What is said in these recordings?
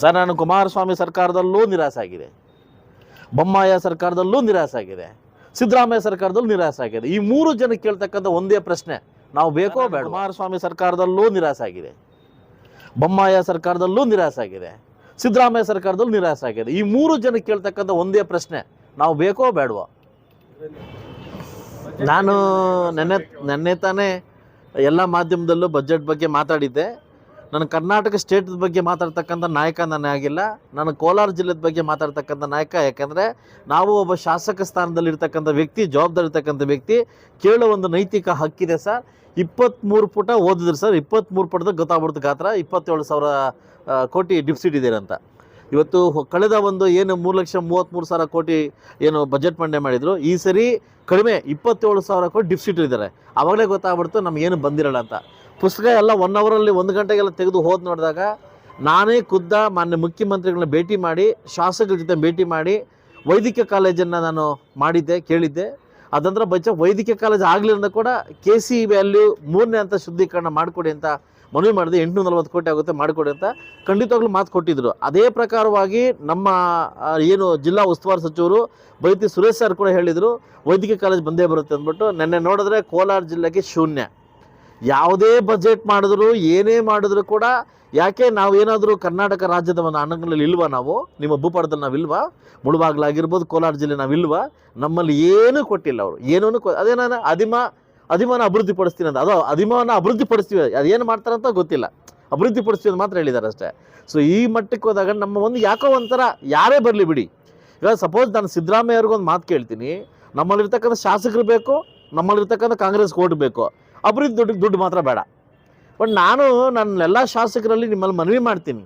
Sir ನಾನು ಕುಮಾರಸ್ವಾಮಿ ಸರ್ಕಾರದಲ್ಲೂ ನಿರಾಸೆ ಆಗಿದೆ. ಬೊಮ್ಮಾಯ ಸರ್ಕಾರದಲ್ಲೂ ನಿರಾಸೆ ಆಗಿದೆ. ಸಿದ್ದರಾಮಯ್ಯ ಸರ್ಕಾರದಲ್ಲೂ ನಿರಾಸೆ ಆಗಿದೆ. ಈ ಮೂರು ಜನ ಕೇಳ್ತಕ್ಕಂಥ ಒಂದೇ ಪ್ರಶ್ನೆ ನಾವು ಬೇಕೋ ಬೇಡ ಕುಮಾರಸ್ವಾಮಿ ಸರ್ಕಾರದಲ್ಲೂ ನಿರಾಸೆ ಆಗಿದೆ. ಬೊಮ್ಮಾಯ ಸರ್ಕಾರದಲ್ಲೂ ನಿರಾಸೆ ಆಗಿದೆ. ಸಿದ್ದರಾಮಯ್ಯ ಸರ್ಕಾರದಲ್ಲೂ ನಿರಾಸೆ ಆಗಿದೆ. ಈ ಮೂರು ಜನ ಕೇಳ್ತಕ್ಕಂಥ ಒಂದೇ ಪ್ರಶ್ನೆ ನಾವು ಬೇಕೋ ಬೇಡವೋ? ನಾನು ನೆನ್ನೆ ನೆನ್ನೆ ತಾನೇ ಎಲ್ಲ ಮಾಧ್ಯಮದಲ್ಲೂ ಬಜೆಟ್ ಬಗ್ಗೆ ಮಾತಾಡಿದ್ದೆ. ನಾನು ಕರ್ನಾಟಕ ಸ್ಟೇಟ್ ಬಗ್ಗೆ ಮಾತಾಡ್ತಕ್ಕಂಥ ನಾಯಕ ಆಗಿಲ್ಲ. ನಾನು ಕೋಲಾರ ಜಿಲ್ಲೆದ ಬಗ್ಗೆ ಮಾತಾಡ್ತಕ್ಕಂಥ ನಾಯಕ. ಯಾಕಂದರೆ ನಾವು ಒಬ್ಬ ಶಾಸಕ ಸ್ಥಾನದಲ್ಲಿರ್ತಕ್ಕಂಥ ವ್ಯಕ್ತಿ ಜವಾಬ್ದಾರಿ ಇರ್ತಕ್ಕಂಥ ವ್ಯಕ್ತಿ. ಕೇಳೋ ಒಂದು ನೈತಿಕ ಹಕ್ಕಿದೆ ಸರ್. ಇಪ್ಪತ್ತ್ಮೂರು ಪುಟ ಓದಿದ್ರು ಸರ್. ಇಪ್ಪತ್ತ್ಮೂರು ಪುಟದಾಗ ಗೊತ್ತಾಗ್ಬಿಡ್ತು ಗಾತ್ರ. ಇಪ್ಪತ್ತೇಳು ಸಾವಿರ ಕೋಟಿ ಡಿಫ್ಸಿಟ್ ಇದೆ ಇವತ್ತು ಕಳೆದ ಒಂದು ಏನು ಮೂರು ಲಕ್ಷ ಮೂವತ್ತ್ಮೂರು ಸಾವಿರ ಕೋಟಿ ಏನು ಬಜೆಟ್ ಮಂಡನೆ ಮಾಡಿದರು. ಈ ಸರಿ ಕಡಿಮೆ ಇಪ್ಪತ್ತೇಳು ಸಾವಿರ ಕೋಟಿ ಡಿಫ್ಸಿಟ್ ಇದ್ದಾರೆ. ಆವಾಗಲೇ ಗೊತ್ತಾಗ್ಬಿಡ್ತು ನಮಗೇನು ಬಂದಿರಲ್ಲ ಅಂತ. ಪುಸ್ತಕ ಎಲ್ಲ ಒನ್ ಅವರಲ್ಲಿ ಒಂದು ಗಂಟೆಗೆಲ್ಲ ತೆಗೆದು ಹೋದ್ ನೋಡಿದಾಗ ನಾನೇ ಖುದ್ದ ಮಾನ್ಯ ಮುಖ್ಯಮಂತ್ರಿಗಳನ್ನ ಭೇಟಿ ಮಾಡಿ, ಶಾಸಕರ ಜೊತೆ ಭೇಟಿ ಮಾಡಿ, ವೈದ್ಯಕೀಯ ಕಾಲೇಜನ್ನು ನಾನು ಮಾಡಿದ್ದೆ, ಕೇಳಿದ್ದೆ. ಅದಂತರ ಬಚ್ಚ ವೈದ್ಯಕೀಯ ಕಾಲೇಜ್ ಆಗಲಿಲ್ಲ ಕೂಡ ಕೆ ಸಿ ವ್ಯಾಲ್ಯೂ ಮೂರನೇ ಅಂತ ಶುದ್ಧೀಕರಣ ಮಾಡಿಕೊಡಿ ಅಂತ ಮನವಿ ಮಾಡಿದೆ. ಎಂಟುನೂರ ನಲ್ವತ್ತು ಕೋಟಿ ಆಗುತ್ತೆ ಮಾಡಿಕೊಡಿ ಅಂತ ಖಂಡಿತವಾಗ್ಲೂ ಮಾತು ಕೊಟ್ಟಿದ್ರು. ಅದೇ ಪ್ರಕಾರವಾಗಿ ನಮ್ಮ ಏನು ಜಿಲ್ಲಾ ಉಸ್ತುವಾರಿ ಸಚಿವರು ಬೈತಿ ಸುರೇಶ್ ಸರ್ ಕೂಡ ಹೇಳಿದರು, ವೈದ್ಯಕೀಯ ಕಾಲೇಜ್ ಬಂದೇ ಬರುತ್ತೆ ಅಂದ್ಬಿಟ್ಟು. ನೆನ್ನೆ ನೋಡಿದ್ರೆ ಕೋಲಾರ ಜಿಲ್ಲೆಗೆ ಶೂನ್ಯ. ಯಾವುದೇ ಬಜೆಟ್ ಮಾಡಿದ್ರು, ಏನೇ ಮಾಡಿದ್ರು ಕೂಡ ಯಾಕೆ ನಾವೇನಾದರೂ ಕರ್ನಾಟಕ ರಾಜ್ಯದ ಒಂದು ಅಣ್ಣಗಳಲ್ಲಿ ಇಲ್ವಾ ನಾವು? ನಿಮ್ಮ ಭೂಪಾಡದಲ್ಲಿ ನಾವಿಲ್ವಾ ಮುಳುಬಾಗ್ಲಾಗಿರ್ಬೋದು, ಕೋಲಾರ ಜಿಲ್ಲೆ ನಾವಿಲ್ವಾ ನಮ್ಮಲ್ಲಿ ಏನೂ ಕೊಟ್ಟಿಲ್ಲ ಅವರು. ಏನೂ ಕೊ ಅದೇ ನಾನು ಅದಿಮ ಅಧಿಮಾನ ಅಭಿವೃದ್ಧಿ ಪಡಿಸ್ತೀನಿ ಅಂತ. ಅದು ಅಧಿಮಾನ ಅಭಿವೃದ್ಧಿ ಪಡಿಸ್ತೀವಿ. ಅದೇನು ಮಾಡ್ತಾರಂತ ಗೊತ್ತಿಲ್ಲ. ಅಭಿವೃದ್ಧಿ ಪಡಿಸ್ತೀವಿ ಅಂತ ಮಾತ್ರ ಹೇಳಿದ್ದಾರೆ ಅಷ್ಟೇ. ಸೊ ಈ ಮಟ್ಟಕ್ಕೆ ಹೋದಾಗ ನಮ್ಮ ಒಂದು ಯಾಕೋ ಒಂಥರ ಯಾರೇ ಬರಲಿ ಬಿಡಿ. ಇವಾಗ ಸಪೋಸ್ ನಾನು ಸಿದ್ದರಾಮಯ್ಯ ಅವ್ರಿಗೊಂದು ಮಾತು ಕೇಳ್ತೀನಿ. ನಮ್ಮಲ್ಲಿರ್ತಕ್ಕಂಥ ಶಾಸಕರು ಬೇಕು, ನಮ್ಮಲ್ಲಿರ್ತಕ್ಕಂಥ ಕಾಂಗ್ರೆಸ್ ಓಟ್ ಬೇಕು. ಅಭಿವೃದ್ಧಿ ದುಡ್ಡು ದುಡ್ಡು ಮಾತ್ರ ಬೇಡ. ಬಟ್ ನಾನು ನನ್ನ ಎಲ್ಲ ಶಾಸಕರಲ್ಲಿ ನಿಮ್ಮಲ್ಲಿ ಮನವಿ ಮಾಡ್ತೀನಿ.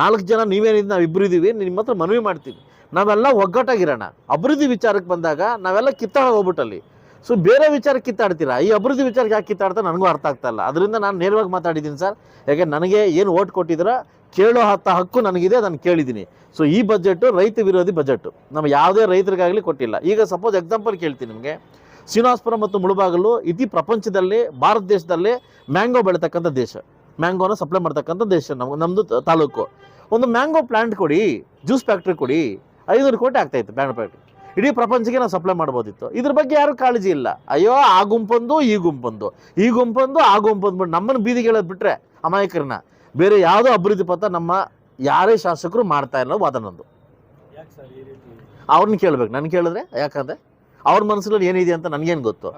ನಾಲ್ಕು ಜನ ನೀವೇನಿದ್ದು ನಾವು ಇಬ್ಬರು ಇದ್ದೀವಿ ನಿಮ್ಮ ಹತ್ರ ಮನವಿ ಮಾಡ್ತೀನಿ. ನಾವೆಲ್ಲ ಒಗ್ಗಟ್ಟಾಗಿರೋಣ. ಅಭಿವೃದ್ಧಿ ವಿಚಾರಕ್ಕೆ ಬಂದಾಗ ನಾವೆಲ್ಲ ಕಿತ್ತಾಡ ಹೋಗ್ಬಿಟ್ಟಲ್ಲಿ. ಸೊ ಬೇರೆ ವಿಚಾರ ಕಿತ್ತಾಡ್ತೀರಾ? ಈ ಅಭಿವೃದ್ಧಿ ವಿಚಾರಕ್ಕೆ ಯಾಕೆ ಕಿತ್ತಾಡ್ತಾ ನನಗೂ ಅರ್ಥ ಆಗ್ತಾಯಿಲ್ಲ ಅದರಿಂದ ನಾನು ನೇರವಾಗಿ ಮಾತಾಡಿದ್ದೀನಿ ಸರ್. ಯಾಕೆ ನನಗೆ ಏನು ಓಟ್ ಕೊಟ್ಟಿದ್ರೆ ಕೇಳೋ ಹತ್ತ ಹಕ್ಕು ನನಗಿದೆ ನಾನು ಕೇಳಿದ್ದೀನಿ. ಸೊ ಈ ಬಜೆಟ್ಟು ರೈತ ವಿರೋಧಿ ಬಜೆಟ್ಟು ನಮ್ಮ ಯಾವುದೇ ರೈತರಿಗಾಗಲಿ ಕೊಟ್ಟಿಲ್ಲ. ಈಗ ಸಪೋಸ್ ಎಕ್ಸಾಂಪಲ್ ಕೇಳ್ತೀನಿ ನಿಮಗೆ. ಶ್ರೀನಿವಾಸಪುರ ಮತ್ತು ಮುಳುಬಾಗಲು ಇಡೀ ಪ್ರಪಂಚದಲ್ಲಿ ಭಾರತ ದೇಶದಲ್ಲಿ ಮ್ಯಾಂಗೋ ಬೆಳೀತಕ್ಕಂಥ ದೇಶ. ಮ್ಯಾಂಗೋನ ಸಪ್ಲೈ ಮಾಡ್ತಕ್ಕಂಥ ದೇಶ ನಮ್ಮ ನಮ್ಮದು ತಾಲೂಕು. ಒಂದು ಮ್ಯಾಂಗೋ ಪ್ಲಾಂಟ್ ಕೊಡಿ ಜ್ಯೂಸ್ ಫ್ಯಾಕ್ಟ್ರಿ ಕೊಡಿ ಐನೂರು ಕೋಟಿ ಆಗ್ತಾಯಿತ್ತು ಮ್ಯಾಂಗೋ ಫ್ಯಾಕ್ಟ್ರಿ ಇಡೀ ಪ್ರಪಂಚಕ್ಕೆ ನಾವು ಸಪ್ಲೈ ಮಾಡ್ಬೋದಿತ್ತು. ಇದ್ರ ಬಗ್ಗೆ ಯಾರು ಕಾಳಜಿ ಇಲ್ಲ. ಅಯ್ಯೋ ಆ ಗುಂಪೊಂದು ಈ ಗುಂಪೊಂದು. ಈ ಗುಂಪೊಂದು ಆ ಗುಂಪೊಂದು ಬಿಟ್ಟು ನಮ್ಮನ್ನು ಬೀದಿಗೆ ಹೇಳೋದು ಬಿಟ್ಟರೆ ಅಮಾಯಕರನ್ನ. ಬೇರೆ ಯಾವುದೋ ಅಭಿವೃದ್ಧಿ ಪಥ ನಮ್ಮ ಯಾರೇ ಶಾಸಕರು ಮಾಡ್ತಾ ಇಲ್ಲ ವಾದ ನಂದು ಯಾಕೆ ಸರ್ ಈ ರೀತಿ? ಅವ್ರನ್ನ ಕೇಳ್ಬೇಕು. ನಾನು ಕೇಳಿದ್ರೆ? ಯಾಕಂದ್ರೆ? ಅವ್ರ ಮನಸ್ಸಲ್ಲಿ ಏನಿದೆ ಅಂತ ನನಗೇನು ಗೊತ್ತು?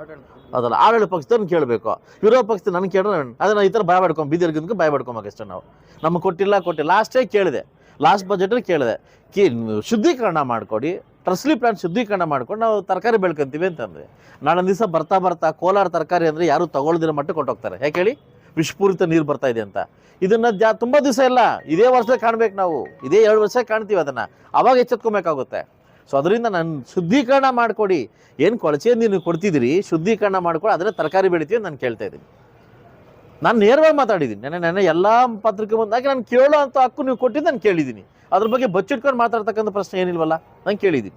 ಅದಲ್ಲ, ಆಡಳಿತ ಪಕ್ಷದವ್ರನ್ನ ಕೇಳಬೇಕು. ವಿರೋಧ ಪಕ್ಷದ ನನಗೆ ಕೇಳಿದ್ರೆ ಅದನ್ನು ಈ ಥರ ಭಯ ಪಡ್ಕೊಂಡು ಬೀದಿರ್ಗಿಂದ ಭಯ ನಾವು. ನಮಗೆ ಕೊಟ್ಟಿಲ್ಲ ಕೊಟ್ಟಿಲ್ಲ. ಲಾಸ್ಟೇ ಕೇಳಿದೆ. ಲಾಸ್ಟ್ ಬಜೆಟಲ್ಲಿ ಕೇಳಿದೆ. ಕಿ, ಶುದ್ಧೀಕರಣ ಮಾಡಿಕೊಡಿ. ಟ್ರಸ್ಲಿ ಪ್ಲಾಂಟ್ ಶುದ್ಧೀಕರಣ ಮಾಡ್ಕೊಂಡು ನಾವು ತರಕಾರಿ ಬೆಳ್ಕೊಂತೀವಿ ಅಂತಂದ್ರೆ ನಾಳೆ ದಿವಸ ಬರ್ತಾ ಬರ್ತಾ ಕೋಲಾರ ತರಕಾರಿ ಅಂದರೆ ಯಾರು ತಗೊಳ್ದಿರೋ ಮಟ್ಟಕ್ಕೆ ಕೊಟ್ಟೋಗ್ತಾರೆ. ಯಾಕೆ ಹೇಳಿ? ವಿಷಪೂರಿತ ನೀರು ಬರ್ತಾ ಇದೆ ಅಂತ. ಇದನ್ನ ಜಾ ತುಂಬ ದಿವಸ ಇಲ್ಲ. ಇದೇ ವರ್ಷ ಕಾಣ್ಬೇಕು ನಾವು. ಇದೇ ಎರಡು ವರ್ಷ ಕಾಣ್ತೀವಿ ಅದನ್ನು. ಅವಾಗ ಎಚ್ಚೆತ್ಕೊಬೇಕಾಗುತ್ತೆ. ಸೊ ಅದರಿಂದ ನಾನು ಶುದ್ಧೀಕರಣ ಮಾಡಿಕೊಡಿ. ಏನು ಕೊಳಚೆ ನೀನು ಕೊಡ್ತಿದ್ದೀರಿ, ಶುದ್ಧೀಕರಣ ಮಾಡಿಕೊಡಿ ಅದರ ತರಕಾರಿ ಬೆಳಿತೀವಿ ನಾನು ಕೇಳ್ತಾ ಇದ್ದೀನಿ. ನಾನು ನೇರವಾಗಿ ಮಾತಾಡಿದ್ದೀನಿ. ನೆನೆ ನೆನೆ ಎಲ್ಲ ಪತ್ರಿಕೆ ಬಂದಾಗ ನಾನು ಕೇಳೋ ಅಂತ ಹಕ್ಕು ನೀವು ಕೊಟ್ಟಿದ್ದು ನಾನು ಕೇಳಿದ್ದೀನಿ. ಅದ್ರ ಬಗ್ಗೆ ಬಚ್ಚಿಟ್ಕೊಂಡು ಮಾತಾಡ್ತಕ್ಕಂಥ ಪ್ರಶ್ನೆ ಏನಿಲ್ವಲ್ಲ, ನಾನು ಕೇಳಿದ್ದೀನಿ.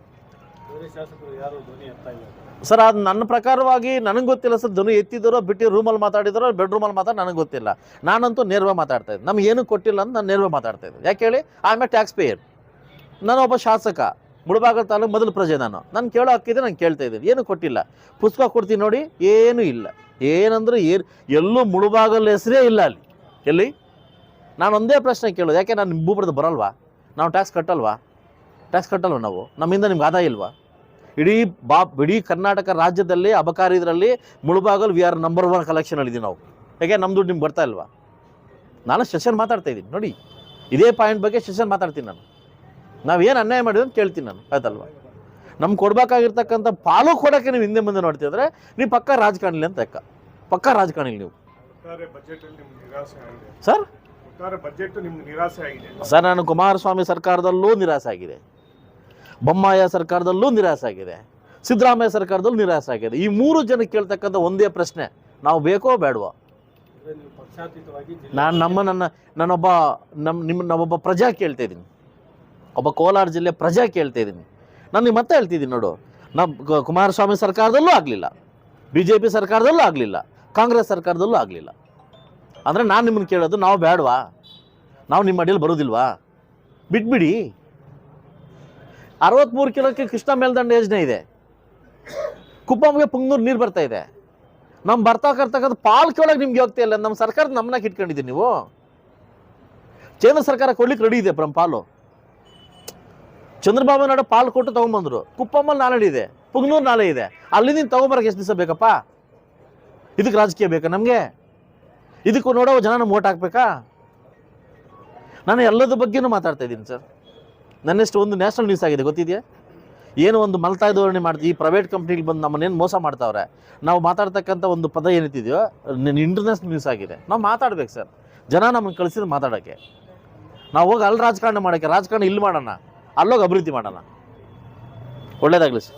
ಸರ್ ಅದು ನನ್ನ ಪ್ರಕಾರವಾಗಿ ನನಗೆ ಗೊತ್ತಿಲ್ಲ ಸರ್ ಧ್ವನಿ ಎತ್ತಿದ್ದಾರೋ, ಬಿಟ್ಟು ರೂಮಲ್ಲಿ ಮಾತಾಡಿದಾರೋ ಬೆಡ್ರೂಮಲ್ಲಿ ಮಾತಾಡಿ ನನಗೆ ಗೊತ್ತಿಲ್ಲ. ನಾನಂತೂ ನೇರವಾಗಿ ಮಾತಾಡ್ತಾ ಇದ್ದೆ ನಮ್ಗೆ ಏನೂ ಕೊಟ್ಟಿಲ್ಲ ಅಂತ ನಾನು ನೇರವಾಗಿ ಮಾತಾಡ್ತಾ ಇದ್ದೆ ಯಾಕೆ ಹೇಳಿ? ಆಮೇಲೆ ಟ್ಯಾಕ್ಸ್ ಪೇಯರ್ ನಾನು ಒಬ್ಬ ಶಾಸಕ. ಮುಳಬಾಗಲ ತಾಲೂಕು ಮೊದಲು ಪ್ರಜೆ ನಾನು. ನಾನು ಕೇಳೋ ಹಾಕಿದ್ರೆ ನಾನು ಕೇಳ್ತಾ ಇದ್ದೀನಿ. ಏನು ಕೊಟ್ಟಿಲ್ಲ. ಪುಸ್ತಕ ಕೊಡ್ತೀನಿ ನೋಡಿ, ಏನೂ ಇಲ್ಲ. ಏನಂದ್ರೆ ಏನು, ಎಲ್ಲೂ ಮುಳುಬಾಗಲ್ ಹೆಸರೇ ಇಲ್ಲ ಅಲ್ಲಿ. ಎಲ್ಲಿ? ನಾನು ಒಂದೇ ಪ್ರಶ್ನೆ ಕೇಳೋದು. ಯಾಕೆ ನಾನು ನಿಮ್ಮ ಭೂಪುರದ ಬರಲ್ವಾ? ನಾವು ಟ್ಯಾಕ್ಸ್ ಕಟ್ಟಲ್ವಾ? ಟ್ಯಾಕ್ಸ್ ಕಟ್ಟಲ್ವ ನಾವು? ನಮ್ಮಿಂದ ನಿಮ್ಗೆ ಆದಾಯ ಇಲ್ವಾ? ಇಡೀ ಬಾ ಇಡೀ ಕರ್ನಾಟಕ ರಾಜ್ಯದಲ್ಲಿ ಅಬಕಾರಿ ಇದರಲ್ಲಿ Mulbagal we are number one ಕಲೆಕ್ಷನಲ್ಲಿ ಇದೀವಿ ನಾವು. ಯಾಕೆ ನಮ್ಮ ದುಡ್ಡು ನಿಮ್ಗೆ ಬರ್ತಾ ಇಲ್ವಾ? ನಾನು ಸೆಷನ್ ಮಾತಾಡ್ತಾ ಇದ್ದೀನಿ. ನೋಡಿ, ಇದೇ ಪಾಯಿಂಟ್ ಬಗ್ಗೆ ಸೆಷನ್ ಮಾತಾಡ್ತೀನಿ ನಾನು. ನಾವೇನು ಅನ್ಯಾಯ ಮಾಡಿದ್ರೆ ಅಂತ ಕೇಳ್ತೀನಿ ನಾನು ಆಯ್ತಲ್ವ? ನಮ್ಗೆ ಕೊಡ್ಬೇಕಾಗಿರ್ತಕ್ಕಂಥ ಪಾಲು ಕೊಡೋಕ್ಕೆ ನೀವು ಹಿಂದೆ ಮುಂದೆ ನೋಡ್ತಿದ್ರೆ ನೀವು ಪಕ್ಕ ರಾಜಕಾರಣಿಲಿ ಅಂತ ಅಕ್ಕ ಪಕ್ಕ ರಾಜಕಾರಣಿ ನೀವು. ಒಟ್ಟಾರೆ ಬಜೆಟ್ ಅಲ್ಲಿ ನಿಮ್ಗೆ ನಿರಾಸೆ ಆಗಿದೆ. ಸರ್? ಒಟ್ಟಾರೆ ಬಜೆಟ್ ನಿಮ್ಗೆ ನಿರಾಸೆ ಆಗಿದೆ. ಸರ್ ನಾನು ಕುಮಾರಸ್ವಾಮಿ ಸರ್ಕಾರದಲ್ಲೂ ನಿರಾಸೆ ಆಗಿದೆ. ಬೊಮ್ಮಾಯ ಸರ್ಕಾರದಲ್ಲೂ ನಿರಾಸೆ ಆಗಿದೆ. ಸಿದ್ದರಾಮಯ್ಯ ಸರ್ಕಾರದಲ್ಲೂ ನಿರಾಸೆ ಆಗಿದೆ. ಈ ಮೂರು ಜನ ಕೇಳ್ತಕ್ಕಂಥ ಒಂದೇ ಪ್ರಶ್ನೆ ನಾವು ಬೇಕೋ ಬೇಡವೋ? ನಾನು ನಮ್ಮ ನನ್ನ ನಾನೊಬ್ಬ ನಮ್ಮ ನಿಮ್ಮ ನಾವೊಬ್ಬ ಪ್ರಜಾ ಕೇಳ್ತಾ ಇದ್ದೀನಿ. ಒಬ್ಬ ಕೋಲಾರ ಜಿಲ್ಲೆ ಪ್ರಜಾ ಕೇಳ್ತಾ ಇದ್ದೀನಿ ನಾನು ನಿಮ್ಗೆ ಮತ್ತೆ ಹೇಳ್ತಿದ್ದೀನಿ ನೋಡು. ನಮ್ಮ ಕುಮಾರಸ್ವಾಮಿ ಸರ್ಕಾರದಲ್ಲೂ ಆಗಲಿಲ್ಲ. ಬಿ ಜೆ ಪಿ ಸರ್ಕಾರದಲ್ಲೂ ಆಗಲಿಲ್ಲ. ಕಾಂಗ್ರೆಸ್ ಸರ್ಕಾರದಲ್ಲೂ ಆಗಲಿಲ್ಲ. ಅಂದರೆ ನಾನು ನಿಮ್ಮನ್ನು ಕೇಳೋದು ನಾವು ಬೇಡವಾ ನಾವು ನಿಮ್ಮ ಅಡಿಯಲ್ಲಿ ಬರೋದಿಲ್ವಾ? ಬಿಟ್ಬಿಡಿ. ಅರವತ್ತ್ಮೂರು ಕಿಲೋಕ್ಕೆ ಕೃಷ್ಣ ಮೇಲ್ದಂಡ ಯೋಜನೆ ಇದೆ. ಕುಪ್ಪಮ್ಗೆ ಪುಂಗ್ನೂರು ನೀರು ಬರ್ತಾ ಇದೆ. ನಮ್ಮ ಬರ್ತಕ್ಕಂಥ ಪಾಲ್ಕೆ ಒಳಗೆ ನಿಮ್ಗೆ ಹೋಗ್ತಾ ಇಲ್ಲ. ನಮ್ಮ ಸರ್ಕಾರ ನಮ್ಮನ್ನ ಇಟ್ಕೊಂಡಿದ್ದೀನಿ ನೀವು. ಕೇಂದ್ರ ಸರ್ಕಾರ ಕೊಡ್ಲಿಕ್ಕೆ ರೆಡಿ ಇದೆ ಪ್ರಮ್ ಪಾಲು. ಚಂದ್ರಬಾಬು ನಾಯ್ಡು ಪಾಲು ಕೊಟ್ಟು ತೊಗೊಂಬಂದ್ರು. ಕುಪ್ಪಮ್ಮಲ್ಲಿ ನಾಲೆ ಇದೆ. ಪುಗ್ನೂರು ನಾಲೆ ಇದೆ. ಅಲ್ಲಿಂದ ತಗೊಂಬರಕ್ಕೆ ಎಷ್ಟು ದಿವಸ ಬೇಕಪ್ಪ? ಇದಕ್ಕೆ ರಾಜಕೀಯ ಬೇಕಾ ನಮಗೆ? ಇದಕ್ಕೂ ನೋಡೋ ಜನ ನಮ್ಗೆ ಓಟ್ ಹಾಕ್ಬೇಕಾ? ನಾನು ಎಲ್ಲದ ಬಗ್ಗೆನೂ ಮಾತಾಡ್ತಾ ಇದ್ದೀನಿ ಸರ್. ನನ್ನೆಷ್ಟು ಒಂದು ನ್ಯಾಷನಲ್ ನ್ಯೂಸ್ ಆಗಿದೆ ಗೊತ್ತಿದೆಯಾ? ಏನು ಒಂದು ಮಲತಾಯ ಧೋರಣೆ ಮಾಡ್ತೀವಿ ಈ ಪ್ರೈವೇಟ್ ಕಂಪ್ನಿಗೆ ಬಂದು ನಮ್ಮನ್ನೇನು ಮೋಸ ಮಾಡ್ತಾವ್ರೆ? ನಾವು ಮಾತಾಡ್ತಕ್ಕಂಥ ಒಂದು ಪದ ಏನಿದೆಯೋ ಇಂಟರ್ನ್ಯಾಷನಲ್ ನ್ಯೂಸ್ ಆಗಿದೆ. ನಾವು ಮಾತಾಡ್ಬೇಕು ಸರ್. ಜನ ನಮ್ಮನ್ನು ಕಳಿಸಿದ ಮಾತಾಡೋಕ್ಕೆ. ನಾವು ಹೋಗಿ ಅಲ್ಲಿ ರಾಜಕಾರಣ ಮಾಡೋಕ್ಕೆ, ರಾಜಕಾರಣ ಇಲ್ಲಿ ಮಾಡೋಣ. ಅಲ್ಲೋಗಿ ಅಭಿವೃದ್ಧಿ ಮಾಡೋಣ. ಒಳ್ಳೇದಾಗಲಿ ಸರ್.